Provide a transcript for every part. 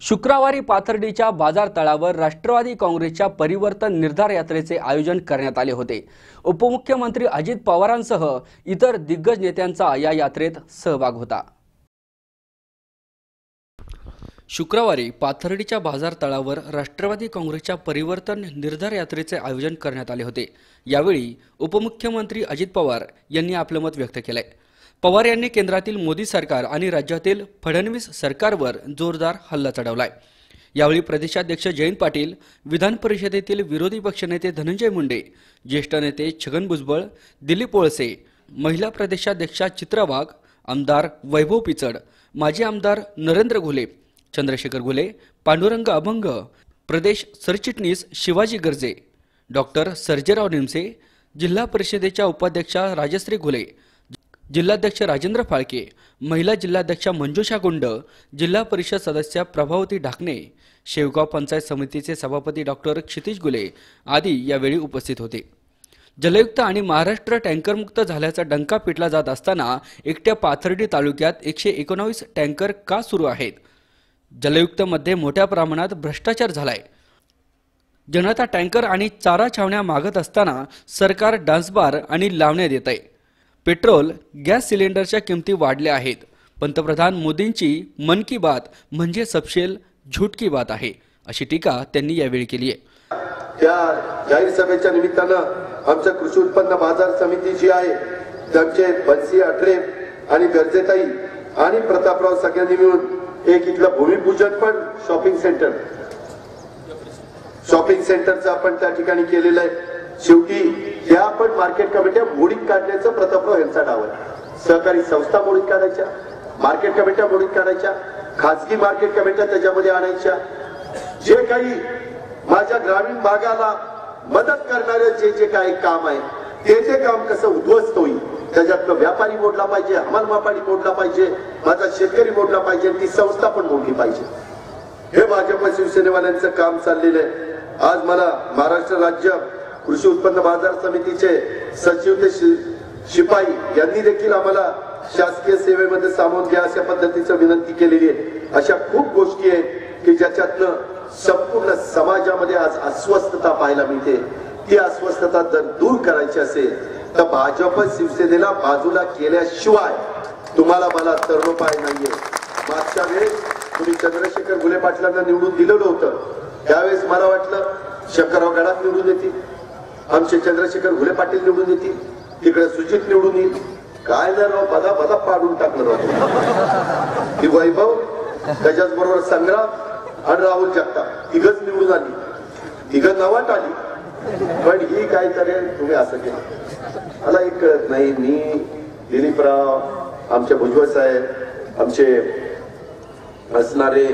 शुक्रवारी पाथर्डीच्या बाजार तळावर राष्ट्रवादी काँग्रेसच्या परिवर्तन निर्धार यात्रेचे आयोजन करण्यात आले होते. उपमुख्यमंत्री अजित पवारांसह इतर दिग्गज नेत्यांचा या यात्रेत सहभाग होता. शुक्रवारी पाथर्डीच्या बाजार तळावर राष्ट्रवादी काँग्रेसच्या परिवर्तन निर्धार यात्रेचे आयोजन करण्यात आले होते. यावेळी उपमुख्यमंत्री अजित पवार यांनी आपलं मत व्यक्त केलंय. पवार यांनी केंद्रातील मोदी सरकार आणि राज्यातील फडणवीस सरकारवर जोरदार हल्ला चढवलाय. यावेळी प्रदेशाध्यक्ष जयंत पाटील विधान परिषदेतील विरोधी पक्षनेते धनंजय मुंडे ज्येष्ठ नेते छगन भुजबळ दिलीप वळसे महिला प्रदेशाध्यक्षा चित्रा वाघ आमदार वैभव पिचड माजी आमदार नरेंद्र घुले चंद्रशेखर घुले पांडुरंग अभंग प्रदेश सरचिटणीस शिवाजी गर्जे डॉक्टर सर्जेराव निमसे जिल्हा परिषदेच्या उपाध्यक्षा राजश्री घुले जिल्हाध्यक्ष राजेंद्र फाळके महिला जिल्हाध्यक्षा मंजुषा गुंड जिल्हा परिषद सदस्य प्रभावती ढाकणे शेवगाव पंचायत समितीचे सभापती डॉक्टर क्षितिश गुले आदी यावेळी उपस्थित होते. जलयुक्त आणि महाराष्ट्र टँकरमुक्त झाल्याचा डंका पिटला जात असताना एकट्या पाथर्डी तालुक्यात एकशे एकोणावीस टँकर का सुरू आहेत? जलयुक्तमध्ये मोठ्या प्रमाणात भ्रष्टाचार झालाय. जनता टँकर आणि चारा छावण्या मागत असताना सरकार डान्सबार आणि लावण्यात येत आहे पेट्रोल गॅस सिलेंडरच्या किमती वाढल्या आहेत. पंतप्रधान मोदींची मन की बात म्हणजे सपशेल झूट की बात आहे अशी टीका त्यांनी यावेळी केली आहे. त्या जाहीर सभेच्या निमित्तानं आमच्या कृषी उत्पन्न बाजार समिती जी आहे त्यांचे बन्सी अठरे आणि गरजेताई आणि प्रतापराव सगळ्यांनी मिळून एक इथलं भूमिपूजन पण शॉपिंग सेंटर. शॉपिंग सेंटरचं आपण त्या ठिकाणी केलेलं आहे. शेवटी ह्या पण मार्केट कमिट्या मोडीत काढण्याचं प्रतापराव यांचा डाव आहे. सहकारी संस्था मोडीत काढायच्या मार्केट कमिट्या मोडीत काढायच्या खाजगी मार्केट कमिट्या त्याच्यामध्ये आणायच्या. जे काही माझ्या ग्रामीण भागाला मदत करणारे जे जे काही काम आहे ते जे काम कसं उद्ध्वस्त होईल त्याच्यातलं व्यापारी मोडला पाहिजे हमाल मापाडी मोडला पाहिजे माझा शेतकरी मोडला पाहिजे ती संस्था पण मोडली पाहिजे. हे भाजप शिवसेनेवाल्यांचं काम चाललेलं आहे. आज मला महाराष्ट्र राज्य कृषी उत्पन्न बाजार समितीचे सचिव ते शिपाई यांनी देखील आम्हाला शासकीय सेवेमध्ये सामावून घ्या अशा पद्धतीचं विनंती केलेली आहे. अशा खूप गोष्टी आहेत की ज्याच्यातनं संपूर्ण समाजामध्ये आज अस्वस्थता पाहायला मिळते. ती अस्वस्थता जर दूर करायची असेल तर भाजप शिवसेनेला बाजूला केल्याशिवाय तुम्हाला मला तरुणोपाय नाहीये. मागच्या वेळेस तुम्ही चंद्रशेखर गुले पाटलांना निवडून दिलेलं होतं. त्यावेळेस मला वाटलं शंकरराव गडाख निवडून येतील. आमचे चंद्रशेखर घुले पाटील निवडून येतील तिकडे सुजित निवडून येईल. काय ना राव बदा बदा पाडून टाकलं राव. ही वैभव त्याच्याच बरोबर संग्राम आणि राहुल जगताप. तिघच निवडून आली. तिघ नवाट आली. पण ही काय तरी तुम्ही असं केलं. मला एक कळत नाही मी दिलीपराव आमचे भुजबळ साहेब आमचे असणारे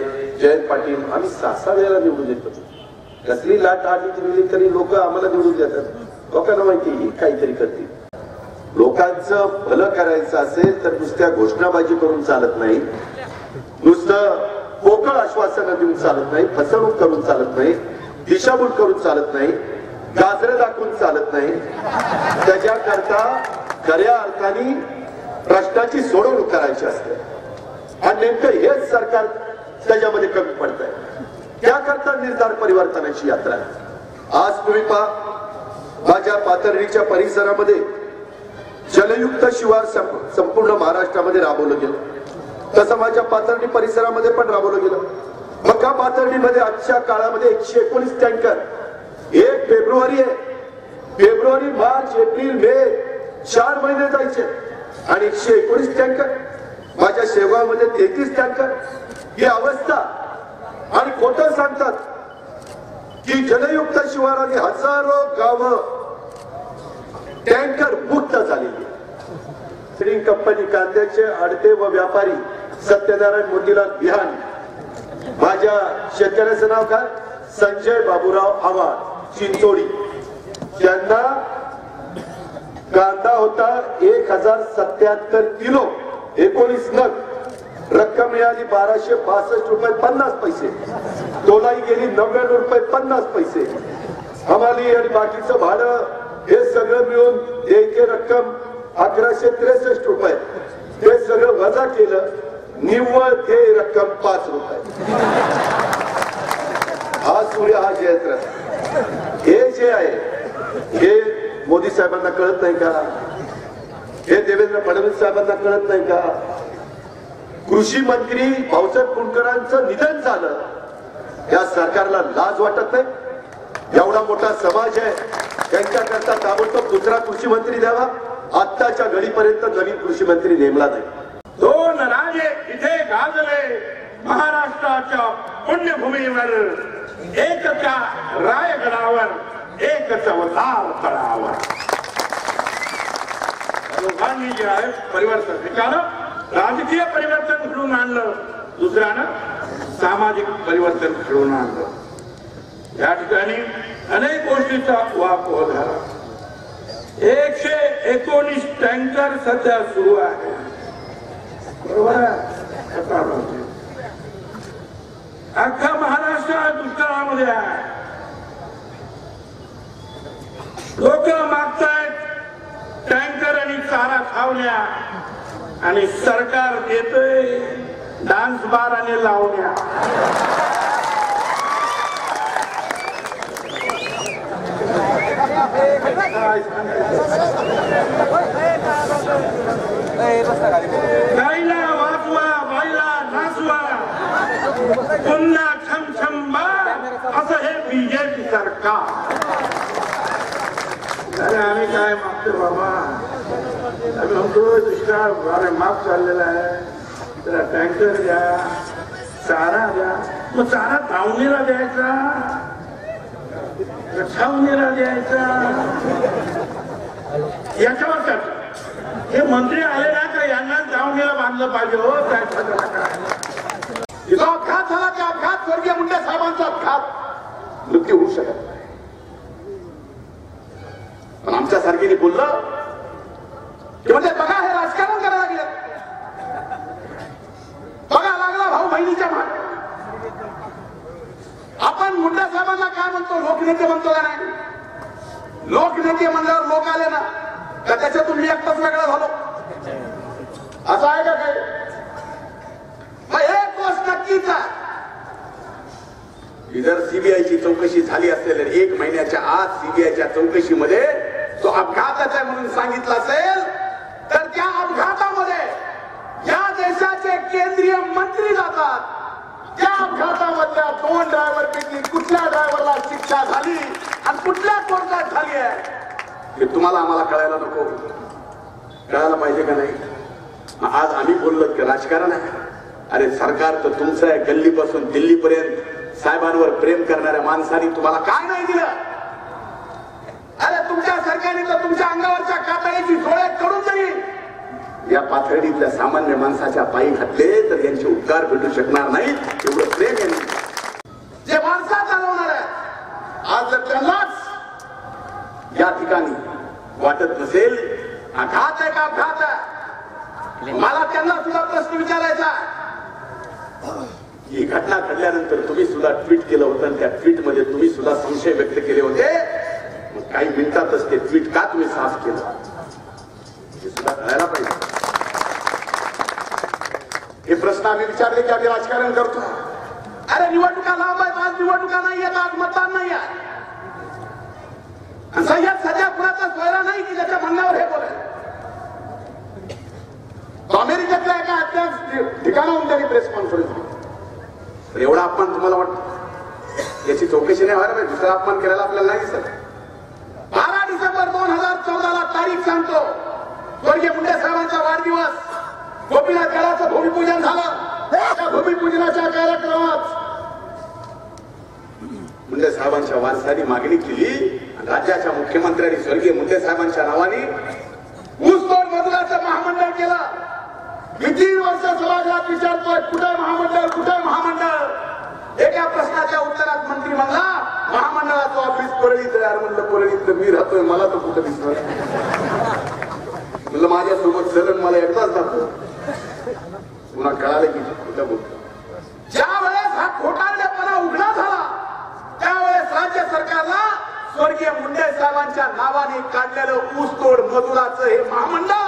जयंत पाटील आम्ही सहा सहा वेळेला निवडून येतो कसली लाट आली दिली तरी लोक आम्हाला निवडून देतात. लोकांना माहिती काहीतरी करतील. लोकांचं भलं करायचं असेल तर नुसत्या घोषणाबाजी करून चालत नाही. नुसतं पोकळ आश्वासनं देऊन चालत नाही फसवणूक करून चालत नाही दिशाभूल करून चालत नाही गाजरं दाखवून चालत नाही. त्याच्याकरता खऱ्या अर्थाने प्रश्नाची सोडवणूक करायची असते. आणि नेमकं हेच सरकार त्याच्यामध्ये कमी पडत आहे त्याकरता निर्धार परिवर्तनाची यात्रा आहे. आज तुम्ही पहा माझ्या पाथर्डीच्या परिसरामध्ये जलयुक्त शिवार संप- संपूर्ण महाराष्ट्रामध्ये राबवलं गेलं. तसं माझ्या पाथर्डी परिसरामध्ये पण राबवलं गेलं. मका पाथर्डीमध्ये आजच्या काळामध्ये एकशे एकोणीस टँकर. एक फेब्रुवारी आहे. फेब्रुवारी मार्च एप्रिल मे चार महिने जायचे. आणि एकशे एकोणीस टँकर. माझ्या शेवगावमध्ये तेहतीस टँकर. ही अवस्था आणि खोट सांगतात की जलयुक्त शिवाराने हजारो गाव टँकर मुक्त झालेली श्री कंपनी कांद्याचे अडते व व्यापारी सत्यनारायण मोतीलाल बिहान माझ्या शेतकऱ्याचं नाव काय? संजय बाबूराव आव्हाड चिंचोडी त्यांना कांदा होता एक हजार सत्याहत्तर किलो एकोणीस नग. रक्कम मिळाली बाराशे बासष्ट रुपये पन्नास पैसे. तोलाई गेली नव्याण्णव रुपये पन्नास पैसे. हमाली आणि बाकीचं भाडं हे सगळं मिळून द्यायची रक्कम अकराशे त्रेसष्ट रुपये. हे सगळं वजा केलं निव्वळ ते रक्कम पाच रुपये. हा सूर्य हा जयंत्र हे जे आहे हे मोदी साहेबांना कळत नाही का? हे देवेंद्र फडणवीस साहेबांना कळत नाही का? कृषी मंत्री भाऊसाहेब कुंडकरांचं निधन झालं. या सरकारला लाज वाटत नाही. एवढा मोठा समाज आहे. त्यांच्याकरता ताबडतोब दुसरा कृषी मंत्री द्यावा. आत्ताच्या घडीपर्यंत नवीन कृषी मंत्री नेमला नाही. दोन राजे इथे गाजले महाराष्ट्राच्या पुण्यभूमीवर. एकच्या रायगडावर एक चवदार तळावर या जे आहे परिवर्तन एकानं राजकीय परिवर्तन घडवून आणलं. दुसऱ्यानं सामाजिक परिवर्तन घडवून आणलं. या ठिकाणी अनेक गोष्टीचा वापर झाला. एकशे एकोणीस टँकर सध्या सुरू आहे. बरोबर अख्खा महाराष्ट्र दुष्काळामध्ये आहे. लोक मागतायत टँकर आणि चारा खावण्या. आणि सरकार देतोय डान्स बार आणि लावण्या काय सांगायचं? गाईला वाचवा बाईला नाचवा पुन्हा छम छम बा असं हे बीजेपी सरकार अरे आम्ही काय मागतो बाबा आम्ही म्हणतो दुष्काळ अरे माफ चाललेला आहे. त्याला टँकर द्या चारा द्या. मग चारा धावणीला द्यायचा? छावणीला द्यायचा? याच्यावर का हे मंत्री आले ना तर यांना धावणीला बांधलं पाहिजे हो. काय ठरलं अपघात झाला की अपघात? स्वर्गीय मुंडे साहेबांचा अपघात. मृत्यू होऊ शकत पण आमच्यासारखीने बोललं म्हणजे बघा हे राजकारण करायला लागले बघा लागला भाऊ बहिणीच्या मागे. आपण मुंडा साहेबांना काय म्हणतो? लोकनेते म्हणतो का नाही? लोकनेते म्हणल्यावर लोक आले ना तर त्याच्यातून मी एकटाच वेगळा झालो? असं आहे का काही? मग एक गोष्ट नक्कीच जर सीबीआयची चौकशी झाली असेल एक महिन्याच्या आत सीबीआयच्या चौकशीमध्ये तो अपघाताचा आहे म्हणून सांगितला असेल तर त्या अपघातामध्ये या देशाचे केंद्रीय मंत्री जातात. त्या अपघातामधल्या दोन ड्रायव्हर पैकी कुठल्या ड्रायव्हरला शिक्षा झाली आणि कुठल्या कोर्टात झाली आहे? हे तुम्हाला आम्हाला कळायला नको. कळायला पाहिजे का नाही? आज आम्ही बोललो की राजकारण आहे? अरे सरकार तर तुमचं आहे गल्लीपासून दिल्लीपर्यंत. साहेबांवर प्रेम करणाऱ्या माणसाने तुम्हाला काय नाही दिलं? अरे तुमच्या सरकारने तर तुमच्या अंगावरच्या कातडीची डोळे करून जाईल. या पाथर्डीतल्या सामान्य माणसाच्या पायी घातले तर यांचे उपकार भेटू शकणार नाहीत एवढं प्रेम यांनी जे माणसा चालवणार आहेत आज जर त्यांनाच या ठिकाणी वाटत नसेल हा आहे का अपघात आहे? मला त्यांना सुद्धा प्रश्न विचारायचा ही घटना घडल्यानंतर तुम्ही सुद्धा ट्विट केलं होतं आणि त्या ट्विटमध्ये तुम्ही सुद्धा संशय व्यक्त केले होते. काही मिनिटातच ते ट्विट प्रश्न आम्ही विचारले की आम्ही राजकारण करतो. अरे निवडणुका लांब आहेत आज निवडणुका नाही आहेत आज मतदान नाही आहे. आणि सध्या कुणाचा सोयरा नाही की त्याच्या म्हणण्यावर हे बोलेल अमेरिकेतल्या एका अज्ञात ठिकाणाहून त्यांनी प्रेस कॉन्फरन्स दिली एवढा अपमान तुम्हाला वाटतं? याची चौकशी नाही व्हायला पाहिजे दुसरा अपमान करायला आपल्याला नाही दिसत. बारा डिसेंबर दोन हजार चौदाला तारीख सांगतो. स्वर्गीय मुंडे साहेबांचा वाढदिवस. गोपीनाथ गडाचं भूमिपूजन झालं. त्या भूमिपूजनाच्या कार्यक्रमात. मुंडे साहेबांच्या वारसानी मागणी केली. राज्याच्या मुख्यमंत्र्यांनी स्वर्गीय मुंडे साहेबांच्या नावाने ऊसतोड मजुराचं महामंडळ केलं. मी तीन वर्ष समाजात विचारतोय कुठे महामंडळ कुठे महामंडळ? एका प्रश्नाच्या उत्तरात मंत्री म्हणला महामंडळाचं ऑफिस परळीत यार म्हणलं परळीत मी राहतोय मला तर कुठं दिसणार? म्हणलं माझ्यासोबत चलन मला एकदाच दाखव. पुन्हा कळालं की कुठं बोलतो. ज्या वेळेस हा घोटाळेपणा उघडा झाला त्यावेळेस राज्य सरकारला स्वर्गीय मुंडे साहेबांच्या नावाने काढलेलं ऊसतोड मजुराचं हे महामंडळ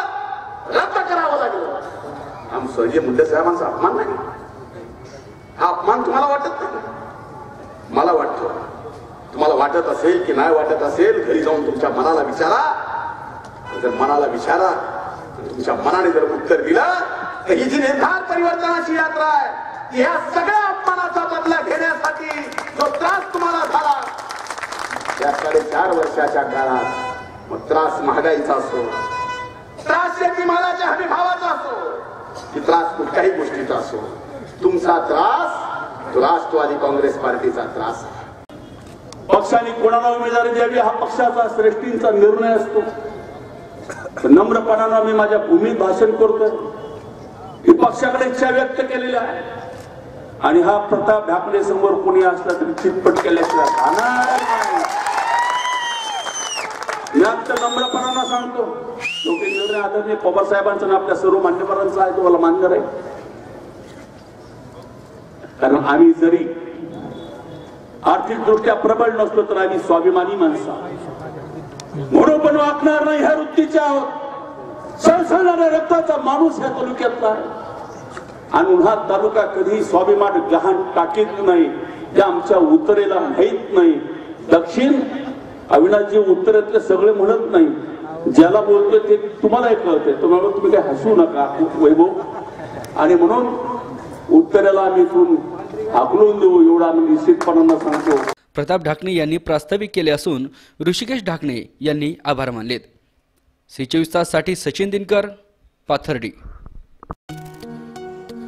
रद्द करावं लागलं. आम स्वर्गीय मुंडे साहेबांचा अपमान नाही. हा अपमान तुम्हाला वाटत नाही? मला वाटतो. वाटत असेल की नाही वाटत असेल घरी जाऊन तुमच्या मनाला विचारा. जर मनाला विचारा तुमच्या मनाने जर उत्तर दिलं ही जी निर्धार परिवर्तनाची यात्रा आहे. या सगळ्या अपमानाचा बदला घेण्यासाठी जो त्रास तुम्हाला झाला या साडेचार वर्षाच्या काळात मग त्रास महागाईचा असो त्रास शेतीमालाच्या हमी भावाचा असो की त्रास कुठल्याही गोष्टीचा असो तुमचा त्रास तो राष्ट्रवादी काँग्रेस पार्टीचा त्रास आहे. पक्षाने कोणाला उमेदवारी द्यावी हा पक्षाचा श्रेष्ठींचा निर्णय असतो. नम्रपणानं मी माझ्या भूमीत भाषण करतोय. पक्षाकडे इच्छा व्यक्त केलेली आहे. आणि हा प्रताप ढाकणे समोर कोणी असला तरी चितपट केल्याशिवाय राहणार नाही. मी आता नम्रपणानं सांगतो. लोकेंद्र आदरणीय पवार साहेबांचं आणि आपल्या सर्व मान्यवरांचं आहे तुम्हाला मान्य आहे कारण आम्ही जरी आर्थिकदृष्ट्या प्रबळ नसलो तर आम्ही स्वाभिमानी माणसं म्हणून पण वाकणार नाही ह्या वृत्तीच्या आहोत. सळसळणाऱ्या रक्ताचा माणूस ह्या तालुक्यातला आहे. आणि उन्हा तालुका कधी स्वाभिमान गहाण टाकीत नाही. ते आमच्या उत्तरेला माहीत नाही. दक्षिण अविनाशजी उत्तरेतले सगळे म्हणत नाही. ज्याला बोलतोय ते तुम्हालाही कळतंय. तुम्हाला तुम्ही काही हसू नका वैभव. आणि म्हणून उत्तरेला आम्ही इथून हाकलून देऊ एवढा आम्ही निश्चितपणानं सांगतो. प्रताप ढाकणे यांनी प्रास्ताविक केले असून ऋषिकेश ढाकणे यांनी आभार मानलेत. सी चोवीस ताससाठी सचिन दिनकर पाथर्डी.